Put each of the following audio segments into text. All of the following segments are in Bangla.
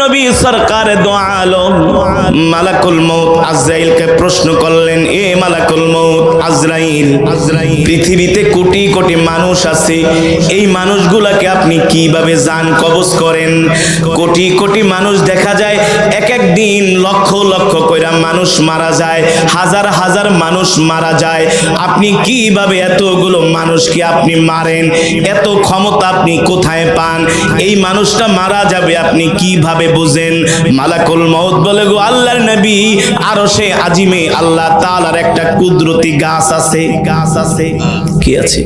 নবী সরকার দো আলম মালাকুল মউত আজরাইলকে প্রশ্ন করলেন এ মালাকুল মউত আজরাইল আজরাইল। পৃথিবীতে কোটি কোটি মানুষ আছে। এই মানুষগুলাকে আপনি কীভাবে জান কবজ করেন? কোটি কোটি মানুষ দেখা যায় এক এক দিন লক্ষ লক্ষ কইরা মানুষ মারা যায় হাজার হাজার মানুষ মারা যায়। আপনি কীভাবে এতগুলো মানুষকে আপনি মারেন? এত ক্ষমতা আপনি কোথায় পান? এই মানুষটা মারা যাবে আপনি কীভাবে বুঝেন মালাকুল মউত বলে গো আল্লাহর নবী আরও সে আজিমে আল্লাহ তাআলার একটা কুদরতি গাছ আছে গাছ আছে। কি আছে?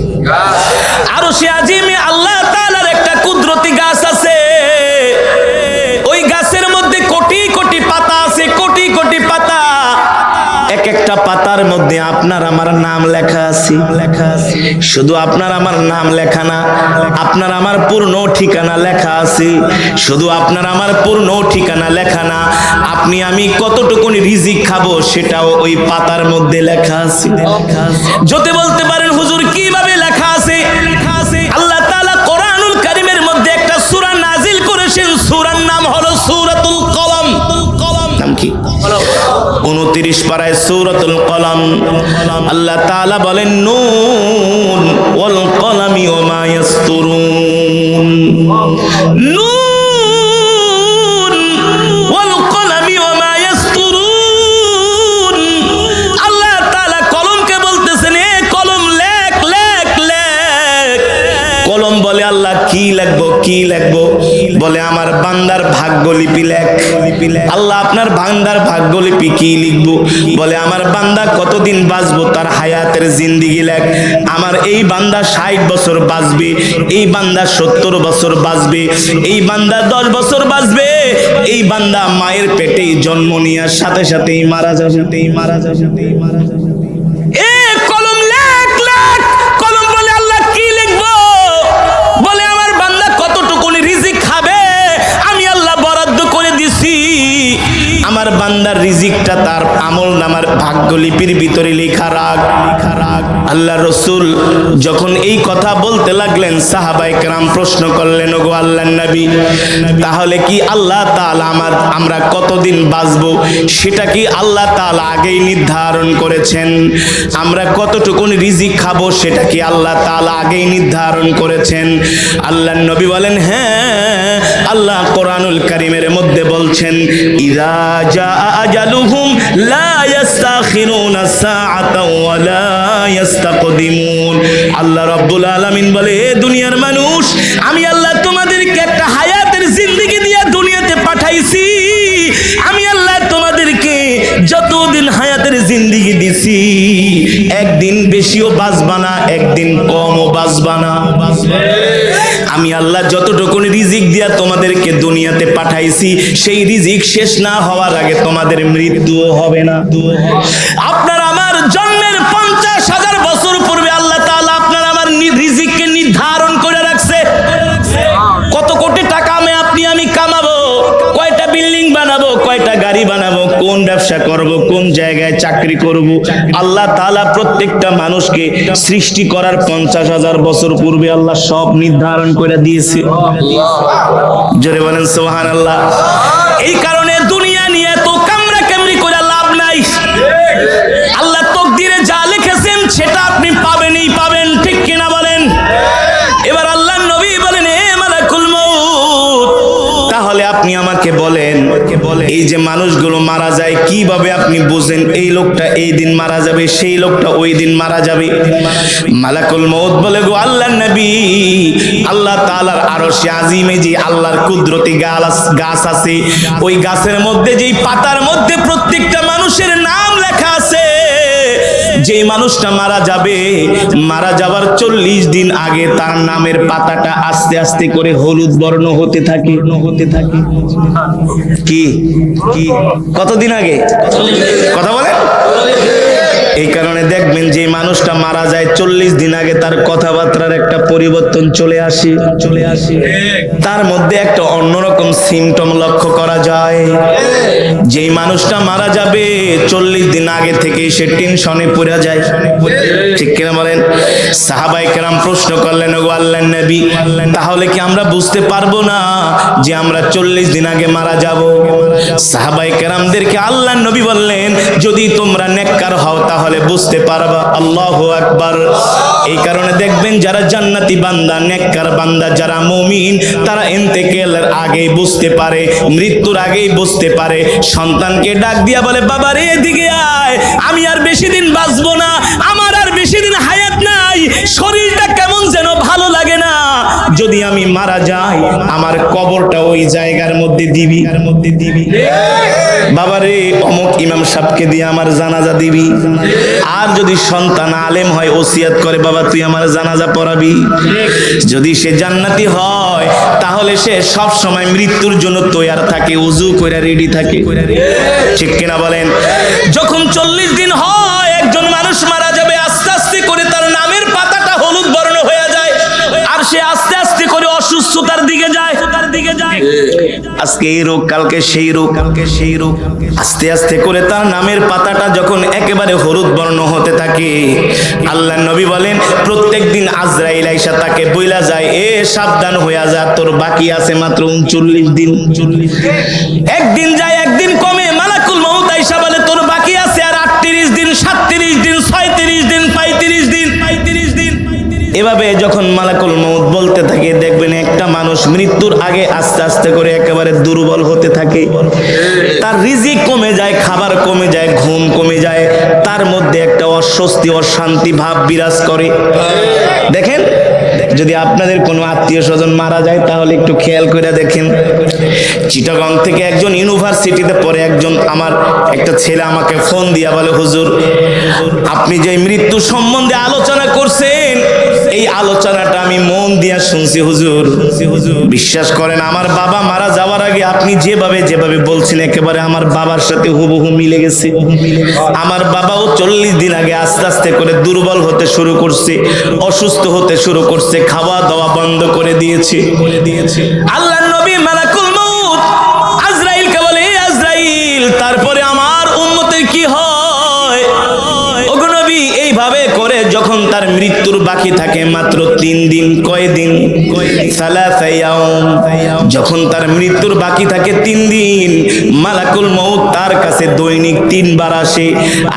আরও সে আজিমে আল্লাহ তাআলার একটা কুদরতি গাছ আছে একটা পাতার মধ্যে আপনার আমার নাম লেখা আছে। লেখা আছে শুধু আপনার আমার নাম লেখা না, আপনার আমার পূর্ণ ঠিকানা লেখা আছে। শুধু আপনার আমার পূর্ণ ঠিকানা লেখা না, আপনি আমি কতটুকুনি রিজিক খাব সেটাও ওই পাতার মধ্যে লেখা আছে। যদি বলতে পারেন, হুজুর, কীভাবে উনত্রিশ পারায় সূরাতুল কলম। আল্লাহ তালা বলেন, নুন ওয়াল কলামি ওয়া মা ইয়াসতুরুন। নুন ওয়াল কলামি বলে, আল্লাহ কি লিখব কি লিখব? বলে, আমার বান্দার ভাগ্যলিপি লেখ। আল্লাহ, আপনার বান্দার ভাগ্যলিপি কি লিখব? বলে, আমার বান্দা কতদিন বাঁচবো তার হায়াতের জিন্দিগি লেখ। আমার এই বান্দা ষাট বছর বাঁচবে, এই বান্দা সত্তর বছর বাঁচবে, এই বান্দা দশ বছর বাঁচবে, এই বান্দা মায়ের পেটেই জন্ম নেওয়ার সাথে সাথেই মারা যাবে মারা যাবে মারা যাবে। আমার বান্দার রিজিকটা তার আমল নামার ভাগ্যলিপির ভিতরে লেখা রাখ লেখা রাখ আল্লাহ রসুল যখন এই কথা বলতে লাগলেন সাহাবাই কেরাম প্রশ্ন করলেন, ওগো আল্লাহ নবী, তাহলে কি আল্লাহ তাআলা আমার, আমরা কতদিন বাঁচবো? সেটা কি আল্লাহ তাআলা আগেই নির্ধারণ করেছেন? আমরা কতটুকুন রিজিক খাব, সেটা কি আল্লাহ তাআলা আগেই নির্ধারণ করেছেন? আল্লাহ নবী বলেন হ্যাঁ আল্লাহ কোরআনুল কারীমের মধ্যে বলছেন আল্লাহ রাব্বুল আলামিন বলে, এ দুনিয়ার মানুষ, আমি আল্লাহ তোমাদেরকে একটা হায়াতের জিন্দেগি দিয়ে দুনিয়াতে পাঠাইছি। আমি আল্লাহ তোমাদেরকে যতদিন হায়াতের জিন্দেগি দিছি, একদিন বেশিও বাঁচবা না, একদিন কমও বাঁচবা না। আমি আল্লাহ যতটুকু রিজিক দিয়া তোমাদেরকে দুনিয়াতে পাঠাইছি, সেই রিজিক শেষ না হওয়ার আগে তোমাদের মৃত্যুও হবে না। আপনার আমার জন্মের পঞ্চাশ হাজার বছর পূর্বে আল্লাহ তাআলা আপনার আমার রিজিককে নির্ধারণ করে রাখছে। কত কোটি টাকা আমি আপনি আমি কামাবো, কয়টা বিল্ডিং বানাবো, কয়টা গাড়ি বানাবো কোন ব্যবসা করব, কোন জায়গায় চাকরি করব। আল্লাহ তাআলা প্রত্যেকটা মানুষকে সৃষ্টি করার পঞ্চাশ হাজার বছর পূর্বে আল্লাহ সব নির্ধারণ করে দিয়েছে। জোরে বলেন সোহান আল্লাহ এই কারণে আপনি আমাকে বলেন, এই যে মানুষগুলো মারা যায়, কীভাবে আপনি বুঝেন এই লোকটা এই দিন মারা যাবে, সেই লোকটা ওই দিন মারা যাবে? মালাকুল মউত বলে, গো আল্লাহ নবী, আল্লাহ তাআলার আরশে আজিমে যে আল্লাহর কুদরতি গাছ গাছ আছে, ওই গাছের মধ্যে যেই পাতার মধ্যে প্রত্যেকটা মানুষের নাম লেখা আছে যে মানুষটা মারা যাবে, মারা যাবার চল্লিশ দিন আগে তার নামের পাতাটা আস্তে আস্তে করে হলুদ বর্ণ হতে থাকে হতে থাকে। কি? কি? কতদিন আগে? কথা বলেন। এই কারণে দেখবেন যে মানুষটা মারা যায় চল্লিশ দিন আগে তার কথাবার্তার একটা পরিবর্তন চলে আসে চলে আসে। তার মধ্যে একটা অন্যরকম সিমটম লক্ষ্য করা যায়। যেই মানুষটা মারা যাবে চল্লিশ দিন আগে থেকে সে টেনশনে পড়ে যায়। ঠিক কিনা বলেন? সাহাবাই কেরাম প্রশ্ন করলেন ও আল্লাহ নবী, তাহলে কি আমরা বুঝতে পারব না যে আমরা চল্লিশ দিন আগে মারা যাব? সাহাবাই কেরামদেরকে আল্লাহ নবী বললেন, যদি তোমরা নেককার হও তাহলে বুঝতে পারবা, আল্লাহ আকবার। এই কারণে দেখবেন যারা জান্নাতি বান্দা, নেককার বান্দা, যারা মুমিন, তারা এন্তেকেলের আগেই বুঝতে পারে, মৃত্যুর আগেই বুঝতে পারে। সন্তানকে ডাক দিয়া বলে, বাবা রে, এদিকে আয়। আমি আর বেশি দিন বাঁচবো না, আমার আর বেশি দিন হায়াত নাই। শরীরটা কেমন যেন ভালো লাগে আমি মারা যাই, আমার কবরটা ওই জায়গার মধ্যে দিবি। মধ্যে দিবি বাবারে অমুক ইমাম সাহেবকে দিয়ে আমার জানাজা দিবি। আর যদি সন্তান আলেম হয়, ওসিয়াত করে, বাবা, তুই আমার জানাজা পড়াবি। যদি সে জান্নাতি হয়, তাহলে সে সব সময় মৃত্যুর জন্য তৈয়ার থাকে, উজু করে রেডি থাকে। ঠিক কিনা বলেন? যখন চল্লিশ দিন হয় আজকে এই রোগ, কালকে সেই রোগ, কালকে সেই রোগ। আস্তে আস্তে করে তার নামের পাতাটা যখন একেবারে হলুদ বর্ণ হতে থাকে আল্লাহ নবী বলেন প্রত্যেক দিন আজরাইল আইসা তাকে বইলা যায়, এ সাবধান হইয়া যা, তোর বাকি আছে মাত্র উনচল্লিশ দিন। উনচল্লিশ একদিন যায়, একদিন কমে এভাবে যখন মালাকুল মৌত বলতে থাকে, দেখবেন একটা মানুষ মৃত্যুর আগে আস্তে আস্তে করে একেবারে দুর্বল হতে থাকে। তার রিজিক কমে যায়, খাবার কমে যায়, ঘুম কমে যায়, তার মধ্যে একটা অস্বস্তি, অশান্তি ভাব বিরাজ করে। দেখেন, যদি আপনাদের কোনো আত্মীয় স্বজন মারা যায়, তাহলে একটু খেয়াল করে দেখেন। চিটাগং থেকে একজন ইউনিভার্সিটিতে পড়ে একজন আমার একটা ছেলে আমাকে ফোন দিয়া বলে, হুজুর, আপনি যে মৃত্যু সম্বন্ধে আলোচনা করছেন এই আলোচনাটা আমি মন দিয়া শুনছি, হুজুর। বিশ্বাস করেন, আমার বাবা মারা যাওয়ার আগে আপনি যেভাবে যেভাবে বলছেন, একেবারে আমার বাবার সাথে হুবহু মিলে গেছে। আমার বাবাও চল্লিশ দিন আগে আস্তে আস্তে করে দুর্বল হতে শুরু করছে, অসুস্থ হতে শুরু করছে খাওয়া দাওয়া বন্ধ করে দিয়েছে বলে দিয়েছে। তার মৃত্যুর বাকি থাকে মাত্র তিন দিন, কয় দিন। যখন তার মৃত্যুর বাকি থাকে তিন দিন, মালাকুল মৌ তার কাছে দৈনিক তিনবার আসে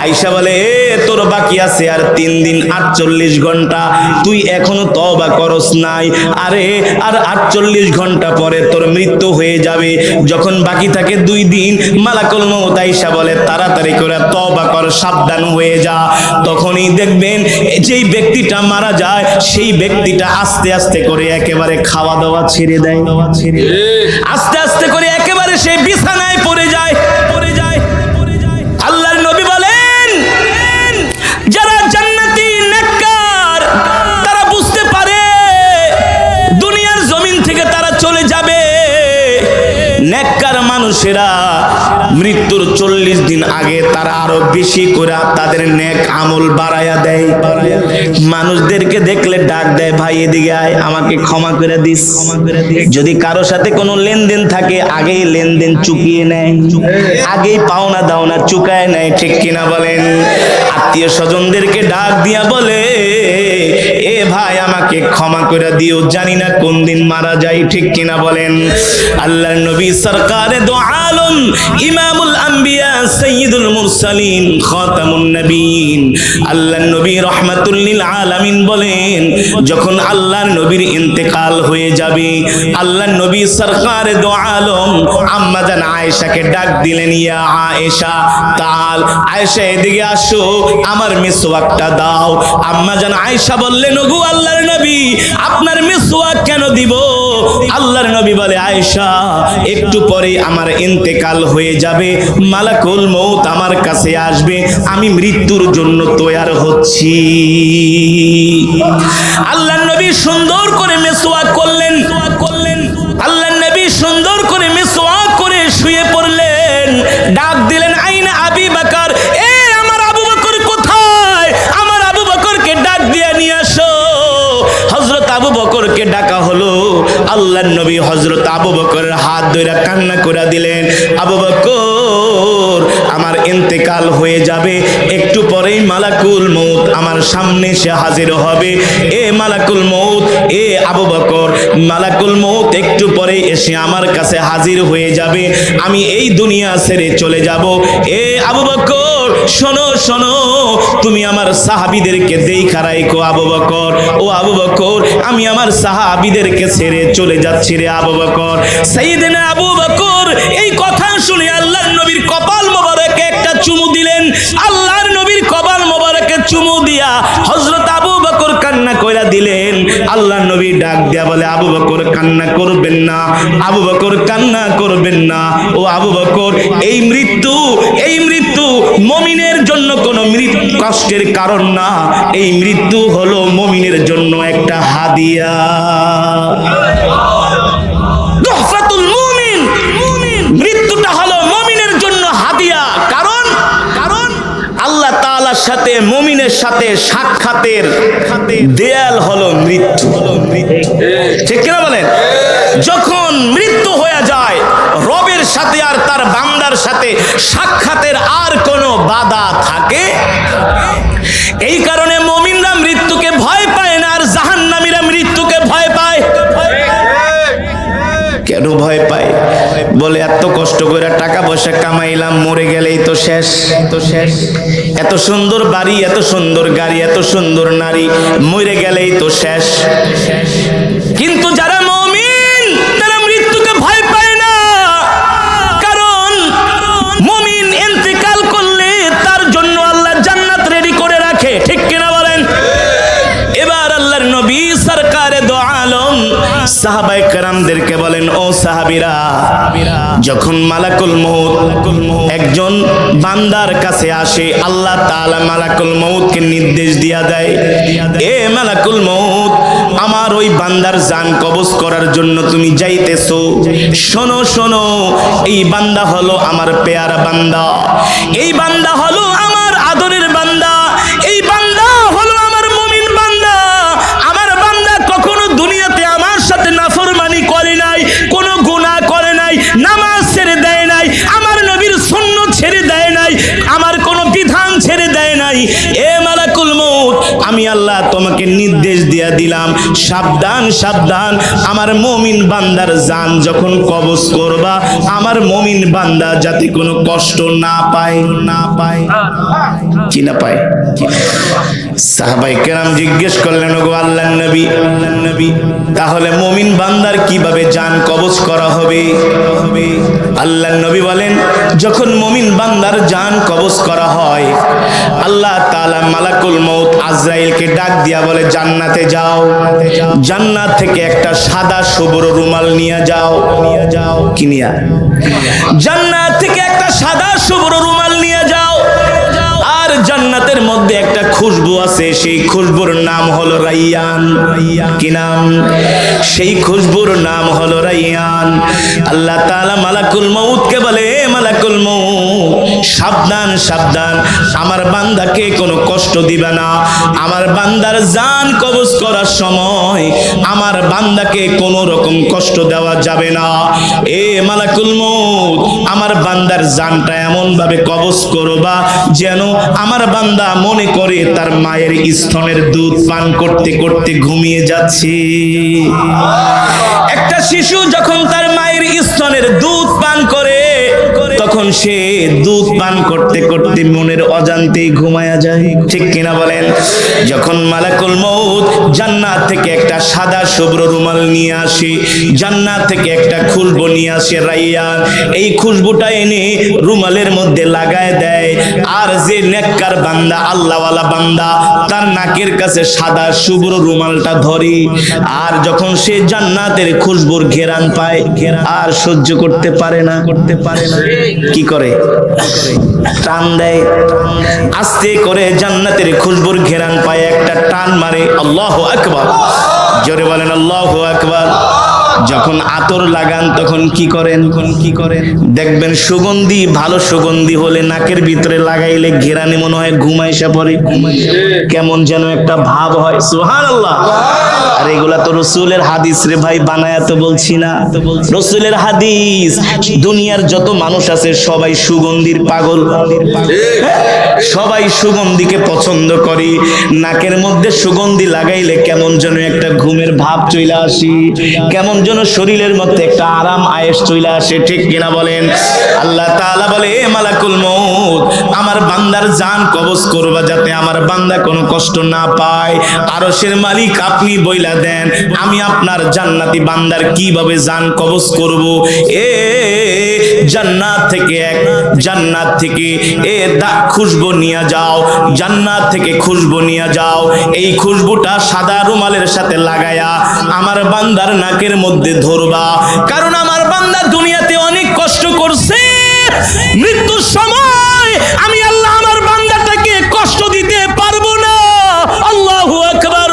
আইসা বলে, এ তোর বাকি আছে আর তিন দিন আটচল্লিশ ঘণ্টা। তুই এখনও তবা করস নাই। আরে আর আটচল্লিশ ঘণ্টা পরে তোর মৃত্যু হয়ে যাবে। যখন বাকি থাকে দুই দিন মালাকুল মৌত আইসা বলে তাড়াতাড়ি করে তবা কর সাবধান হয়ে যা। তখনই দেখবেন যেই ব্যক্তিটা মারা যায় সেই ব্যক্তিটা আস্তে আস্তে করে একেবারে খাওয়া দাওয়া ছেড়ে দেয়। আস্তে আস্তে করে একেবারে সেই বিছানায় নেককার মানুষেরা মৃত্যুর চল্লিশ দিন আগে তারা আরও বেশি করে তাদের নেক আমল বাড়ায়া দেয়। মানুষদেরকে দেখলে ডাক দেয়, ভাই, এদিকে আয়, আমাকে ক্ষমা করে দিস। যদি কারও সাথে কোনো লেনদেন থাকে, আগেই লেনদেন চুকিয়ে নেয়। আগেই পাওনা দাওনা চুকায় নেয়, ঠিক কিনা বলেন? আত্মীয় স্বজনদেরকে ডাক দিয়া বলে, এ ভাই আমাকে ক্ষমা করে দিও। জানি না কোন দিন মারা যাই ঠিক কিনা বলেন? আল্লাহর নবী সরকারে দো আলম, ইমামুল আম্বিয়া সৈয়দুল মুরসালিন, খাতামুন নবীন। আল্লাহর নবী রহমাতুল লিল আলামিন বলেন, যখন আল্লাহর নবীর ইন্তেকাল হয়ে যাবে, আল্লাহর নবী সরকারে দো আলম, আম্মা জান আয়েশাকে ডাক দিলেন, ইয়া আয়েশা তাল আয়েশা এদিকে আসো, আমার মিসওয়াকটা দাও। আম্মা জান আয়েশা বললেন, ওগো আল্লাহর নবী, আপনার মিসওয়াক কেন দিব? আল্লাহর নবী বলে, আয়েশা, একটু পরে আমার ইন্তেকাল হয়ে যাবে, মালাকুল মৌত আমার কাছে আসবে, আমি মৃত্যুর জন্য তৈয়ার হচ্ছি। আল্লাহর নবী সুন্দর করে মেসওয়াক করলেন। আল্লাহর নবী হজরত আবু বকরের হাত ধরে কান্না করে দিলেন, আবু বকর, আমার ইন্তেকাল হয়ে যাবে, একটু পরেই মালাকুল মৌত আমার সামনে সে হাজির হবে। এ মালাকুল মৌত এ আবু বকর, মালাকুল মৌত একটু পরে এসে আমার কাছে হাজির হয়ে যাবে, আমি এই দুনিয়া ছেড়ে চলে যাব। এ আবু বকর, শোনো শোনো, তুমি আমার সাহাবিদেরকে দেই খারাইকো আবু বকর। ও আবু বকর, আমি আমার সাহাবিদেরকে ছেড়ে চলে যাচ্ছি রে আবু বকর। সাইয়েদনা আবু বকর, এই কথা শুনে আল্লাহর নবীর কপাল মোবারকে একটা চুমু দিলেন। আল্লাহর নবীর কপাল মোবারকে চুমু দিয়া হযরত আবু বকর কান্না কইরা দিলেন। আল্লাহর নবী ডাক দিয়া বলে, আবু বকর, কান্না করবেন না। আবু বকর, কান্না করবেন না। ও আবু বকর, এই মৃত্যু এই মৃত্যু মমিনের কষ্টের কারণ না এই মৃত্যু হলো মমিনের জন্য একটা হাদিয়া। সাথে মমিনের সাথে সাক্ষাতের দেয়াল হলো মৃত্যু। হলো মৃত্যু ঠিক কিনা বলেন? যখন মৃত্যু হয়ে যায়, রবের সাথে আর তার বান্দার সাথে সাক্ষাতের আর কোনো বাধা থাকে? এই কারণে মমিনরা মৃত্যুকে ভয় পায় না, আর জাহান্নামীরা মৃত্যুকে ভয় পায়। কেন ভয় পায়? বলে, এত কষ্ট করে টাকা পয়সা কামাইলাম, মরে গেলেই তো শেষ। তো শেষ এত সুন্দর বাড়ি, এত সুন্দর গাড়ি, এত সুন্দর নারী, মরে গেলেই তো শেষ। কিন্তু যারা সাহাবায়ে কেরামদেরকে বলেন, ও সাহাবীরা, যখন মালাকুল মউত একজন বান্দার কাছে আসে, আল্লাহ তাআলা মালাকুল মউতকে নির্দেশ দিয়া দেয়, এ মালাকুল মউত, আমার ওই বান্দার জান কবজ করার জন্য তুমি যাইতেছো। শোনো শোনো, এই বান্দা হলো আমার পেয়ারা বান্দা। এই বান্দা হলো আমার আল্লাহ তোমাকে নির্দেশ দিয়া দিলাম। সাবধান সাবধান। আমার মমিন বান্দার যান যখন কবজ করবা আমার মমিন বান্দা যাতে কোনো কষ্ট না পায় না পায়। কি না পায়? কি না পায়? সাহাবাই কেরাম জিজ্ঞেস করলেন, ওগো আল্লাহ নবী আল্লাহ নবী তাহলে মমিন বান্দার কীভাবে জান কবজ করা হবে? আল্লাহ নবী বলেন, যখন মমিন বান্দার জান কবজ করা হয়, আল্লাহ তাআলা মালাকুল মৌত আজরাইলকে ডাক দিয়া বলে, জান্নাতে যাও, জান্নাত থেকে একটা সাদা সবুর রুমাল নিয়ে যাও নিয়ে যাও। কি নিয়া? জান্নাত থেকে একটা সাদা সবুর রুমাল জান্নাতের মধ্যে একটা খুশবু আছে, সেই খুশবুর নাম হলো রাইয়ান। কি নাম? সেই খুশবুর নাম হলো রাইয়ান। আল্লাহ তাআলা মালাকুল মউতকে বলে, "এ মালাকুল মউত, সাবধান সাবধান। আমার বান্দাকে কোনো কষ্ট দিবে না। আমার বান্দার জান কবজ করার সময় আমার বান্দাকে কোনো রকম কষ্ট দেওয়া যাবে না। এ মালাকুল মউত, আমার বান্দার জানটা এমন ভাবে কবজ করবা যেন আমার বান্দা মনে করে তার মায়ের স্তনের দুধ পান করতে করতে ঘুমিয়ে যাচ্ছে। একটা শিশু যখন তার মায়ের স্তনের দুধ পান করে, তখন সে দুধ পান করতে করতে মনের অজান্তেই ঘুমায়া যায়। ঠিক কিনা বলেন? যখন মালাকুল মউত জান্নাত থেকে একটা সাদা শুভ্র রুমাল নিয়ে আসে, জান্নাত থেকে একটা খুশবু নিয়ে আসে রাইয়া, এই খুশবুটা এনে রুমালের মধ্যে লাগায় দেয়। আর যে নেককার বান্দা, আল্লাহওয়ালা বান্দা, তার নাকের কাছে সাদা শুভ্র রুমালটা ধরে। আর যখন সে জান্নাতের খুশবুর ঘেরান পায়, আর সহ্য করতে পারে না। করতে পারে না কি করে? টান দেয়। আস্তে করে জান্নাতের খুশবুর ঘেরান পায়, একটা টান মারে, আল্লাহ আকবার। জোরে বলেন, আল্লাহ আকবার। যখন আতর লাগান তখন কি করেন? তখন কি করেন? দেখবেন সুগন্ধি ভালো সুগন্ধি হলে নাকের ভিতরে লাগাইলে ঘেরানি মনে হয় ঘুমাইসা পড়ে। কেমন যেন একটা ভাব হয়। সুবহানাল্লাহ! আর এগুলা তো রসুলের হাদিস রে ভাই বানায়া তো বলছি না। রসুলের হাদিস দুনিয়ার যত মানুষ আছে সবাই সুগন্ধির পাগল। সবাই সুগন্ধিকে পছন্দ করি। নাকের মধ্যে সুগন্ধি লাগাইলে কেমন যেন একটা ঘুমের ভাব চলে আসি। কেমন যেন শরীরের মধ্যে একটা আরাম আয়েস চলে আসে, ঠিক কিনা বলেন? আল্লাহ তাআলা বলে, এ মালাকুল মউত, আমার বান্দার জান কবজ করবা যাতে আমার বান্দা কোনো কষ্ট না পায়। আরশের মালিক আপনি বইলা দেন, আমি আপনার জান্নাতি বান্দার কীভাবে জান কবজ করব? এ জান্নাত থেকে এক জান্নাত থেকে এ দা খুশবু নিয়ে যাও, জান্নাত থেকে খুশবু নিয়ে যাও। এই খুশবুটা সাদা রুমালের সাথে লাগায়া আমার বান্দার নাকের মধ্যে ধরবা। কারণ আমার বান্দা দুনিয়াতে অনেক কষ্ট করছে। মৃত্যুর সময় আমি আল্লাহ আমার বান্দাটাকে কষ্ট দিতে পারব না। আল্লাহু আকবার।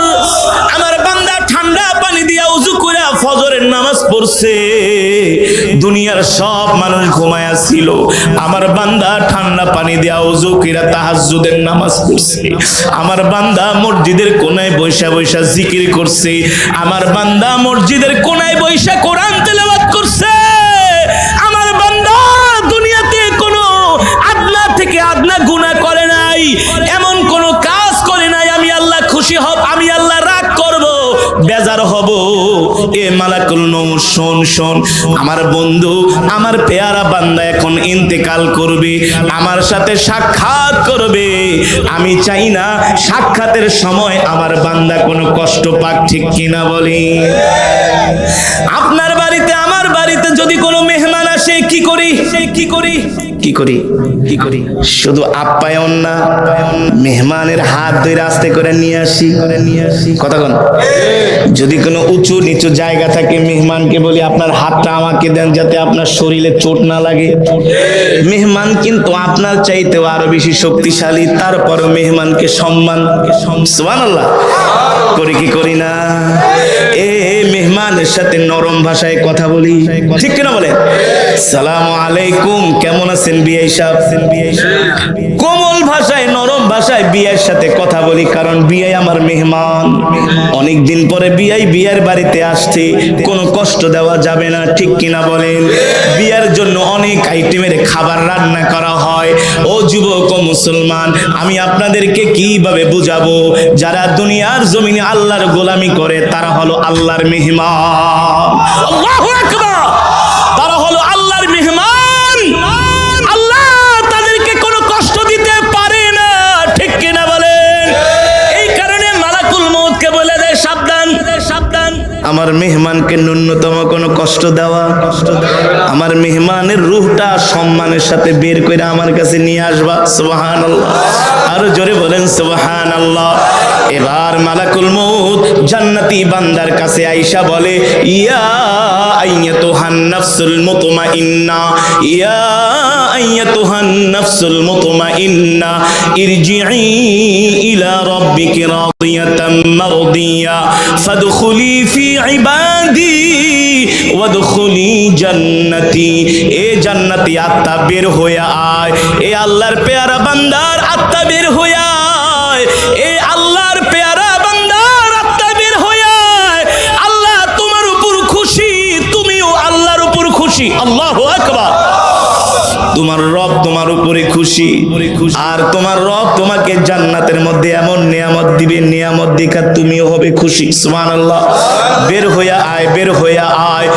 আমার বান্দা ঠান্ডা পানি দিয়া উজু করে ফজরের নামাজ পড়ছে। দুনিয়ার সব মানুষ ঘুমায়া ছিল। আমার বান্দা ঠান্ডা পানি দিয়া উজু করে তাহাজ্জুদের নামাজ পড়ছে। আমার বান্দা মসজিদের কোনায় বৈশা বৈশা জিকির করছে। আমার বান্দা মসজিদের কোনায় বৈশা কোরআন তেলাওয়াত করছে। আমার বান্দা দুনিয়াতে কোনো আদনা থেকে আদনা গুনাহ করে নাই। এমন কোনো কাজ করে নাই, আমি আল্লাহ খুশি হব, আমি আল্লাহ রাগ করব, বেজার হব। এ মালাকুল নৌর, শোন শোন। আমার বন্ধু, আমার পেয়ারা বান্দা এখন ইন্তেকাল করবে, আমার সাথে সাক্ষাৎ করবে। আমি চাই না সাক্ষাতের সময় আমার বান্দা কোনো কষ্ট পাক ঠিক কিনা বলি। আপনার বাড়িতে, আমার বাড়িতে যদি কোনো মেহমান আসে কি করি? সে কি করি? কি করি? কি করি? শুধু আপ্যায়ন না, মেহমানের হাত ধরে আস্তে করে নিয়ে আসি। করে নিয়ে আসি কোন? যদি কোনো উঁচু নিচু জায়গা থাকে, মেহমানকে বলি, আপনার হাতটা আমাকে দেন যাতে আপনার শরীরে চোট না লাগে। মেহমান কিন্তু আপনার চাইতেও আরও বেশি শক্তিশালী, তারপরও মেহমানকে সম্মান, সুবহানাল্লাহ। করি কি করি না? মেহমানের সাথে নরম ভাষায় কথা বলি। ঠিক কিনা বলে? সালাম আলাইকুম কেমন আছেন বিআই সাহেব। কোমল ভাষায় ভাষায় বিয়ের সাথে কথা বলি কারণ বিয়ে আমার মেহমান। অনেক দিন পরে বিয়াই বিয়ের বাড়িতে আসছে কোনো কষ্ট দেওয়া যাবে না ঠিক কিনা বলেন? বিয়ের জন্য অনেক আইটেমের খাবার রান্না করা হয়। ও যুবক ও মুসলমান আমি আপনাদেরকে কীভাবে বুঝাবো? যারা দুনিয়ার জমিনে আল্লাহর গোলামি করে তারা হলো আল্লাহর মেহমান। আল্লাহু আকবার! তারা হলো আমার মেহমানকে ন্যূনতম কোনো কষ্ট দেওয়া, আমার মেহমানের রুহটা সম্মানের সাথে বের করে আমার কাছে নিয়ে আসবা সুবহান আরও জোরে বলেন সুবহান আল্লাহ এবার মালাকুল মৌত জান্নাতি বান্দার কাছে আইসা বলে, ইয়া আইয়াতুহান নাফসুল মুতমাইন্না, ইয়া আইয়াতুহান নাফসুল মুতমাইন্না ইরজিই ইলা রাব্বিকি রাদিয়াতাম মারদিয়া, ফাদখুলি ফি ইবাদি ওয়াদখুলি জান্নাতি। এ জান্নাতি আত্মা বের হয়ে আয়। এ আল্লাহর পেয়ারা বান্দার আত্মা বের হয়ে আয়। এ আল্লাহর পেয়ারা বান্দার বের আয়। আল্লাহ তোমার উপর খুশি, তুমিও আল্লাহর উপর খুশি। আল্লাহু আকবার। তোমার রব তোমার উপরে খুশি। আর তোমার রব তোমাকে জান্নাতের মধ্যে এমন নিয়ামত দিবে, নিয়ামত দেখা তুমিও হবে খুশি। সুবহানাল্লাহ। বের হইয়া আয়, বের হইয়া আয়।